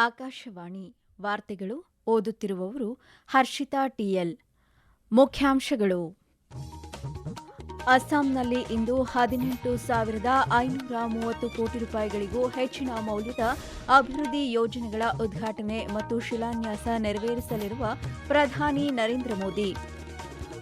ಆಕಾಶವಾಣಿ ವಾರ್ತೆಗಳು ಓದುತ್ತಿರುವವರು ಹರ್ಷಿತಾ ಟಿಎಲ್ ಮುಖ್ಯಾಂಶಗಳು. ಅಸ್ಸಾಂನಲ್ಲಿ ಇಂದು ಹದಿನೆಂಟು ಸಾವಿರದ ಐನೂರ ಮೂವತ್ತು ಕೋಟಿ ರೂಪಾಯಿಗಳಿಗೂ ಹೆಚ್ಚಿನ ಮೌಲ್ಯದ ಅಭಿವೃದ್ಧಿ ಯೋಜನೆಗಳ ಉದ್ಘಾಟನೆ ಮತ್ತು ಶಿಲಾನ್ಯಾಸ ನೆರವೇರಿಸಲಿರುವ ಪ್ರಧಾನಿ ನರೇಂದ್ರ ಮೋದಿ.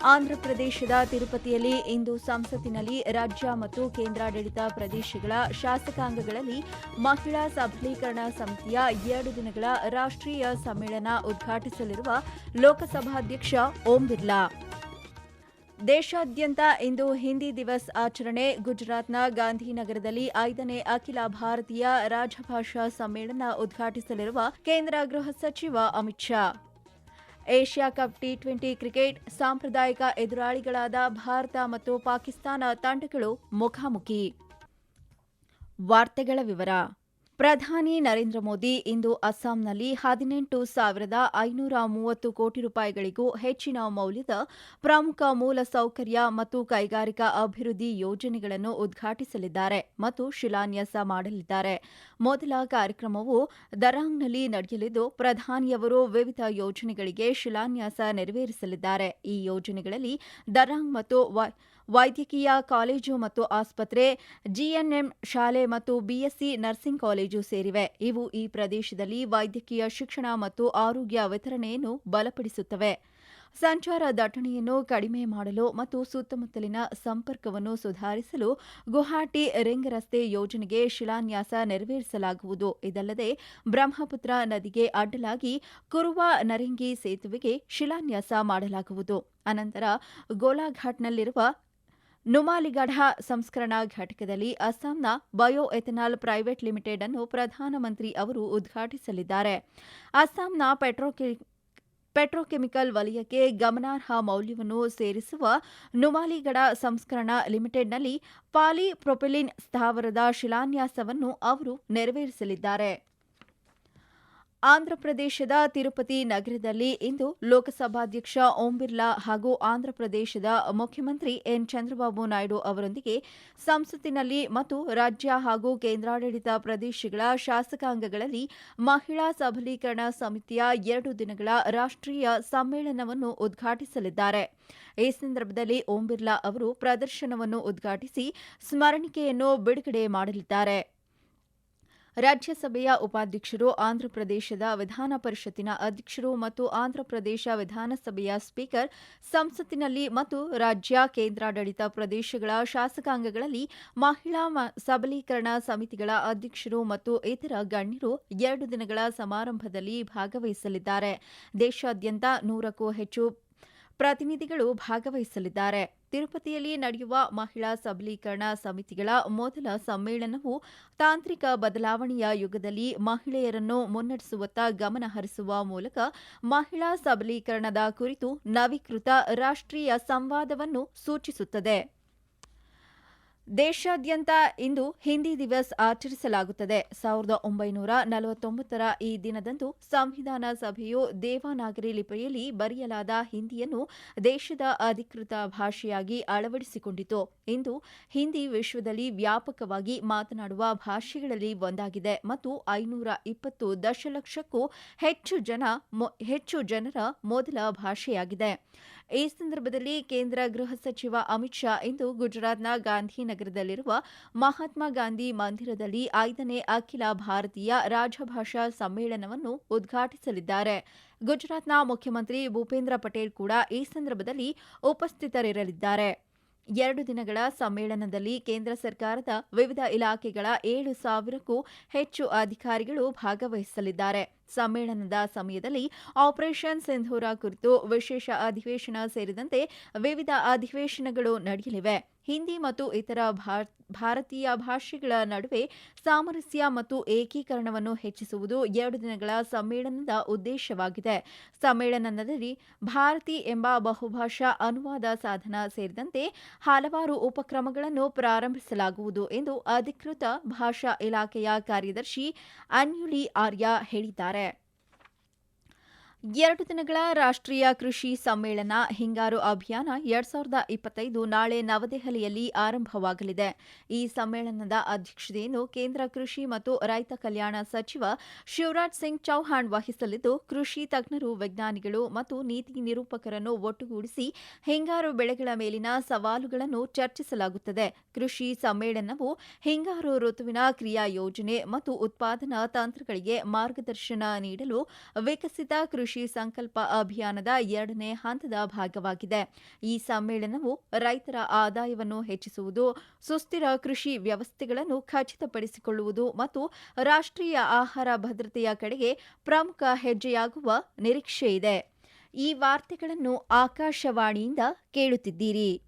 ಆಂಧ್ರಪ್ರದೇಶದ ತಿರುಪತಿಯಲ್ಲಿ ಇಂದು ಸಂಸತ್ತಿನಲ್ಲಿ ರಾಜ್ಯ ಮತ್ತು ಕೇಂದ್ರಾಡಳಿತ ಪ್ರದೇಶಗಳ ಶಾಸಕಾಂಗಗಳಲ್ಲಿ ಮಹಿಳಾ ಸಬಲೀಕರಣ ಸಮಿತಿಯ ಎರಡು ದಿನಗಳ ರಾಷ್ಟ್ರೀಯ ಸಮ್ಮೇಳನ ಉದ್ಘಾಟಿಸಲಿರುವ ಲೋಕಸಭಾಧ್ಯಕ್ಷ ಓಂ ಬಿರ್ಲಾ. ದೇಶಾದ್ಯಂತ ಇಂದು ಹಿಂದಿ ದಿವಸ್ ಆಚರಣೆ ಗುಜರಾತ್ನ ಗಾಂಧಿನಗರದಲ್ಲಿ ಐದನೇ ಅಖಿಲ ಭಾರತೀಯ ರಾಜಭಾಷಾ ಸಮ್ಮೇಳನ ಉದ್ಘಾಟಿಸಲಿರುವ ಕೇಂದ್ರ ಗೃಹ ಸಚಿವ Amit Shah. Asia cup T twenty cricket ಸಾಂಪ್ರದಾಯಿಕ ಎದುರಾಳಿಗಳಾದ ಭಾರತ ಮತ್ತು ಪಾಕಿಸ್ತಾನ ತಂಡಗಳು ಮುಖಾಮುಖಿ. ವಾರ್ತೆಗಳ ವಿವರ. ಪ್ರಧಾನಿ ನರೇಂದ್ರ ಮೋದಿ ಇಂದು ಅಸ್ಸಾಂನಲ್ಲಿ ಹದಿನೆಂಟು ಸಾವಿರದ ಐನೂರ ಮೂವತ್ತು ಕೋಟಿ ರೂಪಾಯಿಗಳಿಗೂ ಹೆಚ್ಚಿನ ಮೌಲ್ಯದ ಪ್ರಮುಖ ಮೂಲಸೌಕರ್ಯ ಮತ್ತು ಕೈಗಾರಿಕಾ ಅಭಿವೃದ್ಧಿ ಯೋಜನೆಗಳನ್ನು ಉದ್ಘಾಟಿಸಲಿದ್ದಾರೆ ಮತ್ತು ಶಿಲಾನ್ಯಾಸ ಮಾಡಲಿದ್ದಾರೆ. ಮೊದಲ ಕಾರ್ಯಕ್ರಮವು ದರಾಂಗ್ನಲ್ಲಿ ನಡೆಯಲಿದ್ದು, ಪ್ರಧಾನಿಯವರು ವಿವಿಧ ಯೋಜನೆಗಳಿಗೆ ಶಿಲಾನ್ಯಾಸ ನೆರವೇರಿಸಲಿದ್ದಾರೆ. ಈ ಯೋಜನೆಗಳಲ್ಲಿ ದರಾಂಗ್ ಮತ್ತು ವೈದ್ಯಕೀಯ ಕಾಲೇಜು ಮತ್ತು ಆಸ್ಪತ್ರೆ ಜಿಎನ್ಎಂ ಶಾಲೆ ಮತ್ತು ಬಿಎಸ್ಸಿ ನರ್ಸಿಂಗ್ ಕಾಲೇಜು ಸೇರಿವೆ. ಇವು ಈ ಪ್ರದೇಶದಲ್ಲಿ ವೈದ್ಯಕೀಯ ಶಿಕ್ಷಣ ಮತ್ತು ಆರೋಗ್ಯ ವಿತರಣೆಯನ್ನು ಬಲಪಡಿಸುತ್ತವೆ. ಸಂಚಾರ ದಟ್ಟಣೆಯನ್ನು ಕಡಿಮೆ ಮಾಡಲು ಮತ್ತು ಸುತ್ತಮುತ್ತಲಿನ ಸಂಪರ್ಕವನ್ನು ಸುಧಾರಿಸಲು ಗುವಾಹಟಿ ರಿಂಗ್ ರಸ್ತೆ ಯೋಜನೆಗೆ ಶಿಲಾನ್ಯಾಸ ನೆರವೇರಿಸಲಾಗುವುದು. ಇದಲ್ಲದೆ ಬ್ರಹ್ಮಪುತ್ರ ನದಿಗೆ ಅಡ್ಡಲಾಗಿ ಕುರುವ ನರಿಂಗಿ ಸೇತುವೆಗೆ ಶಿಲಾನ್ಯಾಸ ಮಾಡಲಾಗುವುದು. ಅನಂತರ ಗೋಲಾಘಾಟ್ನಲ್ಲಿರುವ ನುಮಾಲಿಗಢ ಸಂಸ್ಕರಣಾ ಘಟಕದಲ್ಲಿ ಅಸ್ಸಾಂನ ಬಯೋ ಎಥೆನಾಲ್ ಪ್ರೈವೇಟ್ ಲಿಮಿಟೆಡ್ ಅನ್ನು ಪ್ರಧಾನಮಂತ್ರಿ ಅವರು ಉದ್ಘಾಟಿಸಲಿದ್ದಾರೆ. ಅಸ್ಸಾಂನ ಪೆಟ್ರೋಕೆ ಪೆಟ್ರೋಕೆಮಿಕಲ್ ವಲಯಕ್ಕೆ ಗಮನಾರ್ಹ ಮೌಲ್ಯವನ್ನು ಸೇರಿಸುವ ನುಮಾಲಿಗಢ ಸಂಸ್ಕರಣಾ ಲಿಮಿಟೆಡ್ನಲ್ಲಿ ಪಾಲಿಪ್ರೊಪಿಲಿನ್ ಸ್ಥಾವರದ ಶಿಲಾನ್ಯಾಸವನ್ನು ಅವರು ನೆರವೇರಿಸಲಿದ್ದಾರೆ. ಆಂಧ್ರಪ್ರದೇಶದ ತಿರುಪತಿ ನಗರದಲ್ಲಿ ಇಂದು ಲೋಕಸಭಾಧ್ಯಕ್ಷ ಓಂ ಬಿರ್ಲಾ ಹಾಗೂ ಆಂಧ್ರಪ್ರದೇಶದ ಮುಖ್ಯಮಂತ್ರಿ ಎನ್ ಚಂದ್ರಬಾಬು ನಾಯ್ಡು ಅವರೊಂದಿಗೆ ಸಂಸತ್ತಿನಲ್ಲಿ ಮತ್ತು ರಾಜ್ಯ ಹಾಗೂ ಕೇಂದ್ರಾಡಳಿತ ಪ್ರದೇಶಗಳ ಶಾಸಕಾಂಗಗಳಲ್ಲಿ ಮಹಿಳಾ ಸಬಲೀಕರಣ ಸಮಿತಿಯ ಎರಡು ದಿನಗಳ ರಾಷ್ಟ್ರೀಯ ಸಮ್ಮೇಳನವನ್ನು ಉದ್ಘಾಟಿಸಲಿದ್ದಾರೆ. ಈ ಸಂದರ್ಭದಲ್ಲಿ ಓಂ ಬಿರ್ಲಾ ಅವರು ಪ್ರದರ್ಶನವನ್ನು ಉದ್ಘಾಟಿಸಿ ಸ್ಮರಣಿಕೆಯನ್ನು ಬಿಡುಗಡೆ ಮಾಡಲಿದ್ದಾರೆ. ರಾಜ್ಯಸಭೆಯ ಉಪಾಧ್ಯಕ್ಷರು, ಆಂಧ್ರಪ್ರದೇಶದ ವಿಧಾನ ಪರಿಷತ್ತಿನ ಅಧ್ಯಕ್ಷರು ಮತ್ತು ಆಂಧ್ರಪ್ರದೇಶ ವಿಧಾನಸಭೆಯ ಸ್ಪೀಕರ್, ಸಂಸತ್ತಿನಲ್ಲಿ ಮತ್ತು ರಾಜ್ಯ ಕೇಂದ್ರಾಡಳಿತ ಪ್ರದೇಶಗಳ ಶಾಸಕಾಂಗಗಳಲ್ಲಿ ಮಹಿಳಾ ಸಬಲೀಕರಣ ಸಮಿತಿಗಳ ಅಧ್ಯಕ್ಷರು ಮತ್ತು ಇತರ ಗಣ್ಯರು ಎರಡು ದಿನಗಳ ಸಮಾರಂಭದಲ್ಲಿ ಭಾಗವಹಿಸಲಿದ್ದಾರೆ. ದೇಶಾದ್ಯಂತ ನೂರಕ್ಕೂ ಹೆಚ್ಚು ಪ್ರತಿನಿಧಿಗಳು ಭಾಗವಹಿಸಲಿದ್ದಾರೆ. ತಿರುಪತಿಯಲ್ಲಿ ನಡೆಯುವ ಮಹಿಳಾ ಸಬಲೀಕರಣ ಸಮಿತಿಗಳ ಮೊದಲ ಸಮ್ಮೇಳನವು ತಾಂತ್ರಿಕ ಬದಲಾವಣೆಯ ಯುಗದಲ್ಲಿ ಮಹಿಳೆಯರನ್ನು ಮುನ್ನಡೆಸುವತ್ತ ಗಮನ ಹರಿಸುವ ಮೂಲಕ ಮಹಿಳಾ ಸಬಲೀಕರಣದ ಕುರಿತು ನವೀಕೃತ ರಾಷ್ಟ್ರೀಯ ಸಂವಾದವನ್ನು ಸೂಚಿಸುತ್ತದೆ. ದೇಶಾದ್ಯಂತ ಇಂದು ಹಿಂದಿ ದಿವಸ್ ಆಚರಿಸಲಾಗುತ್ತದೆ. ಸಾವಿರದ ಒಂಬೈನೂರ ನಲವತ್ತೊಂಬತ್ತರ ಈ ದಿನದಂದು ಸಂವಿಧಾನ ಸಭೆಯು ದೇವನಾಗರಿ ಲಿಪಿಯಲ್ಲಿ ಬರೆಯಲಾದ ಹಿಂದಿಯನ್ನು ದೇಶದ ಅಧಿಕೃತ ಭಾಷೆಯಾಗಿ ಅಳವಡಿಸಿಕೊಂಡಿತು. ಇಂದು ಹಿಂದಿ ವಿಶ್ವದಲ್ಲಿ ವ್ಯಾಪಕವಾಗಿ ಮಾತನಾಡುವ ಭಾಷೆಗಳಲ್ಲಿ ಒಂದಾಗಿದೆ ಮತ್ತು ಐನೂರ ಇಪ್ಪತ್ತು ದಶಲಕ್ಷಕ್ಕೂ ಹೆಚ್ಚು ಜನ ಹೆಚ್ಚು ಜನರ ಮೊದಲ ಭಾಷೆಯಾಗಿದೆ. ಈ ಸಂದರ್ಭದಲ್ಲಿ ಕೇಂದ್ರ ಗೃಹ ಸಚಿವ ಅಮಿತ್ ಶಾ ಇಂದು ಗುಜರಾತ್ನ ಗಾಂಧಿನಗರದಲ್ಲಿರುವ ಮಹಾತ್ಮ ಗಾಂಧಿ ಮಂದಿರದಲ್ಲಿ ಐದನೇ ಅಖಿಲ ಭಾರತೀಯ ರಾಜಭಾಷಾ ಸಮ್ಮೇಳನವನ್ನು ಉದ್ಘಾಟಿಸಲಿದ್ದಾರೆ. ಗುಜರಾತ್ನ ಮುಖ್ಯಮಂತ್ರಿ ಭೂಪೇಂದ್ರ ಪಟೇಲ್ ಕೂಡ ಈ ಸಂದರ್ಭದಲ್ಲಿ ಉಪಸ್ಥಿತರಿರಲಿದ್ದಾರೆ. ಎರಡು ದಿನಗಳ ಸಮ್ಮೇಳನದಲ್ಲಿ ಕೇಂದ್ರ ಸರ್ಕಾರದ ವಿವಿಧ ಇಲಾಖೆಗಳ ಏಳು ಸಾವಿರಕ್ಕೂ ಹೆಚ್ಚು ಅಧಿಕಾರಿಗಳು ಭಾಗವಹಿಸಲಿದ್ದಾರೆ. ಸಮ್ಮೇಳನದ ಸಮಯದಲ್ಲಿ ಆಪರೇಷನ್ ಸಿಂಧೂರ ಕುರಿತು ವಿಶೇಷ ಅಧಿವೇಶನ ಸೇರಿದಂತೆ ವಿವಿಧ ಅಧಿವೇಶನಗಳು ನಡೆಯಲಿವೆ. ಹಿಂದಿ ಮತ್ತು ಇತರ ಭಾರತೀಯ ಭಾಷೆಗಳ ನಡುವೆ ಸಾಮರಸ್ಯ ಮತ್ತು ಏಕೀಕರಣವನ್ನು ಹೆಚ್ಚಿಸುವುದು ಎರಡು ದಿನಗಳ ಸಮ್ಮೇಳನದ ಉದ್ದೇಶವಾಗಿದೆ. ಸಮ್ಮೇಳನದಲ್ಲಿ ಭಾರತಿ ಎಂಬ ಬಹುಭಾಷಾ ಅನುವಾದ ಸಾಧನ ಸೇರಿದಂತೆ ಹಲವಾರು ಉಪಕ್ರಮಗಳನ್ನು ಪ್ರಾರಂಭಿಸಲಾಗುವುದು ಎಂದು ಅಧಿಕೃತ ಭಾಷಾ ಇಲಾಖೆಯ ಕಾರ್ಯದರ್ಶಿ ಅನ್ಯುಲಿ ಆರ್ಯ ಹೇಳಿದ್ದಾರೆ. ಎರಡು ದಿನಗಳ ರಾಷ್ಟ್ರೀಯ ಕೃಷಿ ಸಮ್ಮೇಳನ ಹಿಂಗಾರು ಅಭಿಯಾನ ಎರಡ್ ಸಾವಿರದ ಇಪ್ಪತ್ತೈದು ನಾಳೆ ನವದೆಹಲಿಯಲ್ಲಿ ಆರಂಭವಾಗಲಿದೆ. ಈ ಸಮ್ಮೇಳನದ ಅಧ್ಯಕ್ಷತೆಯನ್ನು ಕೇಂದ್ರ ಕೃಷಿ ಮತ್ತು ರೈತ ಕಲ್ಯಾಣ ಸಚಿವ ಶಿವರಾಜ್ ಸಿಂಗ್ ಚೌಹಾಣ್ ವಹಿಸಲಿದ್ದು, ಕೃಷಿ ತಜ್ಞರು, ವಿಜ್ಞಾನಿಗಳು ಮತ್ತು ನೀತಿ ನಿರೂಪಕರನ್ನು ಒಟ್ಟುಗೂಡಿಸಿ ಹಿಂಗಾರು ಬೆಳೆಗಳ ಮೇಲಿನ ಸವಾಲುಗಳನ್ನು ಚರ್ಚಿಸಲಾಗುತ್ತದೆ. ಕೃಷಿ ಸಮ್ಮೇಳನವು ಹಿಂಗಾರು ಋತುವಿನ ಕ್ರಿಯಾ ಯೋಜನೆ ಮತ್ತು ಉತ್ಪಾದನಾ ತಂತ್ರಗಳಿಗೆ ಮಾರ್ಗದರ್ಶನ ನೀಡಲು ವಿಕಸಿತ ಕೃಷಿ ಸಂಕಲ್ಪ ಅಭಿಯಾನದ ಎರಡನೇ ಹಂತದ ಭಾಗವಾಗಿದೆ. ಈ ಸಮ್ಮೇಳನವು ರೈತರ ಆದಾಯವನ್ನು ಹೆಚ್ಚಿಸುವುದು, ಸುಸ್ಥಿರ ಕೃಷಿ ವ್ಯವಸ್ಥೆಗಳನ್ನು ಖಚಿತಪಡಿಸಿಕೊಳ್ಳುವುದು ಮತ್ತು ರಾಷ್ಟ್ರೀಯ ಆಹಾರ ಭದ್ರತೆಯ ಕಡೆಗೆ ಪ್ರಮುಖ ಹೆಜ್ಜೆಯಾಗುವ ನಿರೀಕ್ಷೆಯಿದೆ. ಈ ವಾರ್ತೆಗಳನ್ನು ಆಕಾಶವಾಣಿಯಿಂದ ಕೇಳುತ್ತಿದ್ದೀರಿ.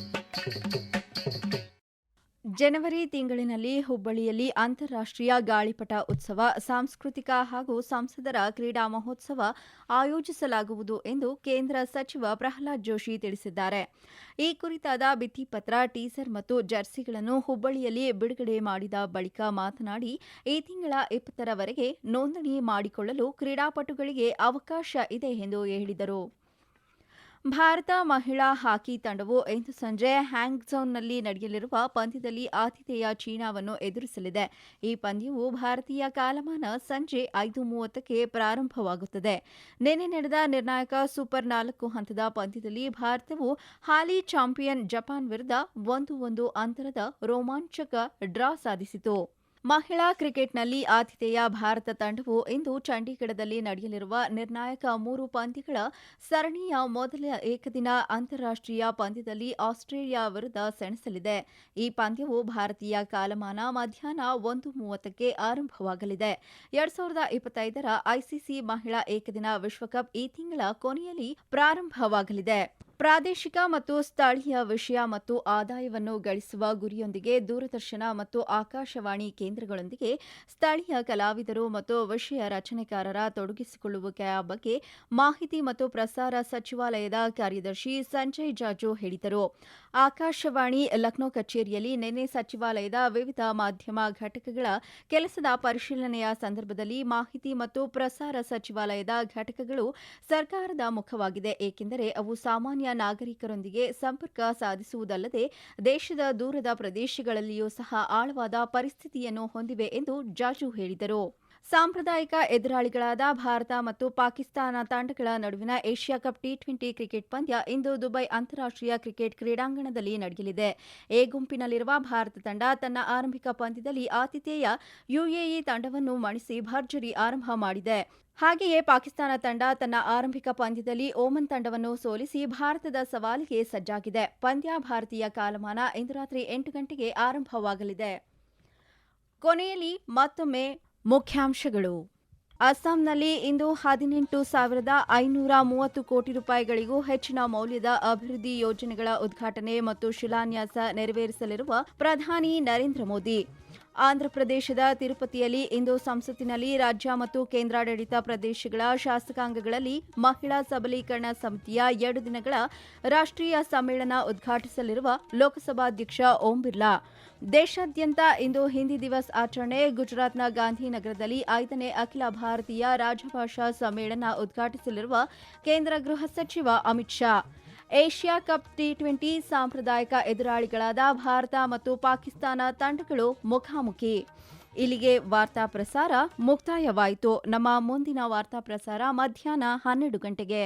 ಜನವರಿ ತಿಂಗಳಿನಲ್ಲಿ ಹುಬ್ಬಳ್ಳಿಯಲ್ಲಿ ಅಂತಾರಾಷ್ಟ್ರೀಯ ಗಾಳಿಪಟ ಉತ್ಸವ, ಸಾಂಸ್ಕೃತಿಕ ಹಾಗೂ ಸಂಸದರ ಕ್ರೀಡಾ ಮಹೋತ್ಸವ ಆಯೋಜಿಸಲಾಗುವುದು ಎಂದು ಕೇಂದ್ರ ಸಚಿವ ಪ್ರಹ್ಲಾದ್ ಜೋಶಿ ತಿಳಿಸಿದ್ದಾರೆ. ಈ ಕುರಿತಾದ ಭಿತ್ತಿಪತ್ರ, ಟೀಸರ್ ಮತ್ತು ಜರ್ಸಿಗಳನ್ನು ಹುಬ್ಬಳ್ಳಿಯಲ್ಲಿ ಬಿಡುಗಡೆ ಮಾಡಿದ ಬಳಿಕ ಮಾತನಾಡಿ, ಈ ತಿಂಗಳ ಇಪ್ಪತ್ತರವರೆಗೆ ನೋಂದಣಿ ಮಾಡಿಕೊಳ್ಳಲು ಕ್ರೀಡಾಪಟುಗಳಿಗೆ ಅವಕಾಶ ಇದೆ ಎಂದು ಹೇಳಿದರು. ಭಾರತ ಮಹಿಳಾ ಹಾಕಿ ತಂಡವು ಇಂದು ಸಂಜೆ ಹ್ಯಾಂಗ್ಝೌನ್ನಲ್ಲಿ ನಡೆಯಲಿರುವ ಪಂದ್ಯದಲ್ಲಿ ಆತಿಥೇಯ ಚೀನಾವನ್ನು ಎದುರಿಸಲಿದೆ. ಈ ಪಂದ್ಯವು ಭಾರತೀಯ ಕಾಲಮಾನ ಸಂಜೆ ಐದು ಮೂವತ್ತಕ್ಕೆ ಪ್ರಾರಂಭವಾಗುತ್ತದೆ. ನಿನ್ನೆ ನಡೆದ ನಿರ್ಣಾಯಕ ಸೂಪರ್ ನಾಲ್ಕು ಹಂತದ ಪಂದ್ಯದಲ್ಲಿ ಭಾರತವು ಹಾಲಿ ಚಾಂಪಿಯನ್ ಜಪಾನ್ ವಿರುದ್ಧ ಒಂದು ಒಂದು ಅಂತರದ ರೋಮಾಂಚಕ ಡ್ರಾ ಸಾಧಿಸಿತು. ಮಹಿಳಾ ಕ್ರಿಕೆಟ್ನಲ್ಲಿ ಆತಿಥೇಯ ಭಾರತ ತಂಡವು ಇಂದು ಚಂಡೀಗಢದಲ್ಲಿ ನಡೆಯಲಿರುವ ನಿರ್ಣಾಯಕ ಮೂರು ಪಂದ್ಯಗಳ ಸರಣಿಯ ಮೊದಲ ಏಕದಿನ ಅಂತಾರಾಷ್ಟ್ರೀಯ ಪಂದ್ಯದಲ್ಲಿ ಆಸ್ಟ್ರೇಲಿಯಾ ವಿರುದ್ಧ ಸೆಣಸಲಿದೆ. ಈ ಪಂದ್ಯವು ಭಾರತೀಯ ಕಾಲಮಾನ ಮಧ್ಯಾಹ್ನ ಒಂದು ಮೂವತ್ತಕ್ಕೆ ಆರಂಭವಾಗಲಿದೆ. ಎರಡ್ ಸಾವಿರದ ಇಪ್ಪತ್ತೈದರ ಐಸಿಸಿ ಮಹಿಳಾ ಏಕದಿನ ವಿಶ್ವಕಪ್ ಈ ತಿಂಗಳ ಕೊನೆಯಲ್ಲಿ ಪ್ರಾರಂಭವಾಗಲಿದೆ. ಪ್ರಾದೇಶಿಕ ಮತ್ತು ಸ್ಥಳೀಯ ವಿಷಯ ಮತ್ತು ಆದಾಯವನ್ನು ಗಳಿಸುವ ಗುರಿಯೊಂದಿಗೆ ದೂರದರ್ಶನ ಮತ್ತು ಆಕಾಶವಾಣಿ ಕೇಂದ್ರಗಳೊಂದಿಗೆ ಸ್ಥಳೀಯ ಕಲಾವಿದರು ಮತ್ತು ವಿಷಯ ರಚನೆಕಾರರ ತೊಡಗಿಸಿಕೊಳ್ಳುವಿಕೆಯ ಬಗ್ಗೆ ಮಾಹಿತಿ ಮತ್ತು ಪ್ರಸಾರ ಸಚಿವಾಲಯದ ಕಾರ್ಯದರ್ಶಿ ಸಂಜಯ್ ಜಾಜು ಹೇಳಿದರು. ಆಕಾಶವಾಣಿ ಲಕ್ನೋ ಕಚೇರಿಯಲ್ಲಿ ನಿನ್ನೆ ಸಚಿವಾಲಯದ ವಿವಿಧ ಮಾಧ್ಯಮ ಘಟಕಗಳ ಕೆಲಸದ ಪರಿಶೀಲನೆಯ ಸಂದರ್ಭದಲ್ಲಿ ಮಾಹಿತಿ ಮತ್ತು ಪ್ರಸಾರ ಸಚಿವಾಲಯದ ಘಟಕಗಳು ಸರ್ಕಾರದ ಮುಖವಾಗಿದೆ. ಏಕೆಂದರೆ ಅವು ಸಾಮಾನ್ಯ ನಾಗರಿಕರೊಂದಿಗೆ ಸಂಪರ್ಕ ಸಾಧಿಸುವುದಲ್ಲದೆ ದೇಶದ ದೂರದ ಪ್ರದೇಶಗಳಲ್ಲಿಯೂ ಸಹ ಆಳವಾದ ಪರಿಸ್ಥಿತಿಯನ್ನು ಹೊಂದಿವೆ ಎಂದು ಜಾಜು ಹೇಳಿದರು. ಸಾಂಪ್ರದಾಯಿಕ ಎದುರಾಳಿಗಳಾದ ಭಾರತ ಮತ್ತು ಪಾಕಿಸ್ತಾನ ತಂಡಗಳ ನಡುವಿನ Asia cup T twenty cricket ಪಂದ್ಯ ಇಂದು ದುಬೈ ಅಂತಾರಾಷ್ಟ್ರೀಯ ಕ್ರಿಕೆಟ್ ಕ್ರೀಡಾಂಗಣದಲ್ಲಿ ನಡೆಯಲಿದೆ. ಎ ಗುಂಪಿನಲ್ಲಿರುವ ಭಾರತ ತಂಡ ತನ್ನ ಆರಂಭಿಕ ಪಂದ್ಯದಲ್ಲಿ ಆತಿಥೇಯ ಯುಎಇ ತಂಡವನ್ನು ಮಣಿಸಿ ಭರ್ಜರಿ ಆರಂಭ ಮಾಡಿದೆ. ಹಾಗೆಯೇ ಪಾಕಿಸ್ತಾನ ತಂಡ ತನ್ನ ಆರಂಭಿಕ ಪಂದ್ಯದಲ್ಲಿ ಓಮನ್ ತಂಡವನ್ನು ಸೋಲಿಸಿ ಭಾರತದ ಸವಾಲಿಗೆ ಸಜ್ಜಾಗಿದೆ. ಪಂದ್ಯ ಭಾರತೀಯ ಕಾಲಮಾನ ಇಂದು ರಾತ್ರಿ ಎಂಟು ಗಂಟೆಗೆ ಆರಂಭವಾಗಲಿದೆ. ಕೊನೆಯಲ್ಲಿ ಮತ್ತೊಮ್ಮೆ ಮುಖ್ಯಾಂಶಗಳು. ಅಸ್ಸಾಂನಲ್ಲಿ ಇಂದು ಹದಿನೆಂಟು ಸಾವಿರದ ಐನೂರ ಮೂವತ್ತು ಕೋಟಿ ರೂಪಾಯಿಗಳಿಗೂ ಹೆಚ್ಚಿನ ಮೌಲ್ಯದ ಅಭಿವೃದ್ಧಿ ಯೋಜನೆಗಳ ಉದ್ಘಾಟನೆ ಮತ್ತು ಶಿಲಾನ್ಯಾಸ ನೆರವೇರಿಸಲಿರುವ ಪ್ರಧಾನಿ ನರೇಂದ್ರ ಮೋದಿ. ಆಂಧ್ರಪ್ರದೇಶದ ತಿರುಪತಿಯಲ್ಲಿ ಇಂದು ಸಂಸತ್ತಿನಲ್ಲಿ ರಾಜ್ಯ ಮತ್ತು ಕೇಂದ್ರಾಡಳಿತ ಪ್ರದೇಶಗಳ ಶಾಸಕಾಂಗಗಳಲ್ಲಿ ಮಹಿಳಾ ಸಬಲೀಕರಣ ಸಮಿತಿಯ ಎರಡು ದಿನಗಳ ರಾಷ್ಟ್ರೀಯ ಸಮ್ಮೇಳನ ಉದ್ಘಾಟಿಸಲಿರುವ ಲೋಕಸಭಾಧ್ಯಕ್ಷ ಓಂ ಬಿರ್ಲಾ. ದೇಶಾದ್ಯಂತ ಇಂದು ಹಿಂದಿ ದಿವಸ್ ಆಚರಣೆ ಗುಜರಾತ್ನ ಗಾಂಧಿನಗರದಲ್ಲಿ ಐದನೇ ಅಖಿಲ ಭಾರತೀಯ ರಾಜಭಾಷಾ ಸಮ್ಮೇಳನ ಉದ್ಘಾಟಿಸಲಿರುವ ಕೇಂದ್ರ ಗೃಹ ಸಚಿವ Amit Shah. Asia cup T twenty ಸಾಂಪ್ರದಾಯಿಕ ಎದುರಾಳಿಗಳಾದ ಭಾರತ ಮತ್ತು ಪಾಕಿಸ್ತಾನ ತಂಡಗಳು ಮುಖಾಮುಖಿ. ಇಲ್ಲಿಗೆ ವಾರ್ತಾ ಪ್ರಸಾರ ಮುಕ್ತಾಯವಾಯಿತು. ನಮ್ಮ ಮುಂದಿನ ವಾರ್ತಾ ಪ್ರಸಾರ ಮಧ್ಯಾಹ್ನ ಹನ್ನೆರಡು ಗಂಟೆಗೆ.